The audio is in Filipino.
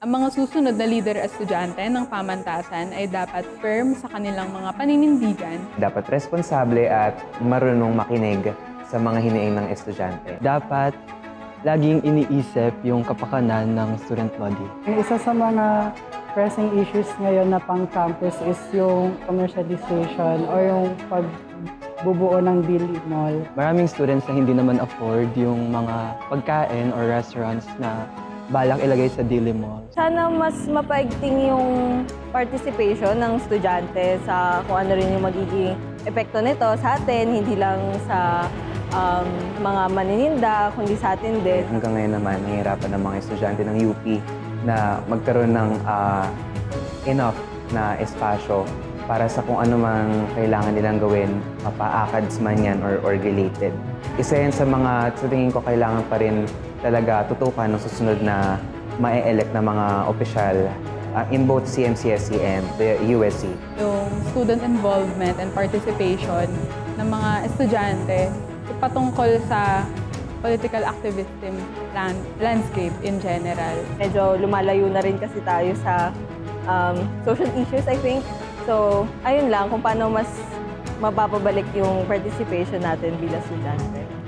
Ang mga susunod na leader at estudyante ng pamantasan ay dapat firm sa kanilang mga paninindigan Dapat responsable at marunong makinig sa mga hiniing ng estudyante. Dapat laging iniisip yung kapakanan ng student body. Isa sa mga pressing issues ngayon na pang campus is yung commercialization or yung pagbubuo ng Dili Mall. Maraming students na hindi naman afford yung mga pagkain or restaurants na balak ilagay sa Dili Mall. Sana mas mapaigting yung participation ng estudyante sa kung ano rin yung magiging epekto nito sa atin, hindi lang sa um, mga manininda, kundi sa atin din. Hanggang ngayon naman, nahihirapan ng mga estudyante ng UP na magkaroon ng ah, enough na espasyo para sa kung ano mang kailangan nilang gawin, mapa-ACADS man yan or, or related. Isa yan sa mga, sa tingin ko, kailangan pa rin talaga tutukan ng susunod na mae-elect na mga opisyal ah, in both CMCSE and the USC. yung student involvement and participation ng mga estudyante patungkol sa political activism lan- landscape in general. Medyo lumalayo na rin kasi tayo sa um, social issues, I think. So, ayun lang, kung paano mas mapapabalik yung participation natin bilang estudyante.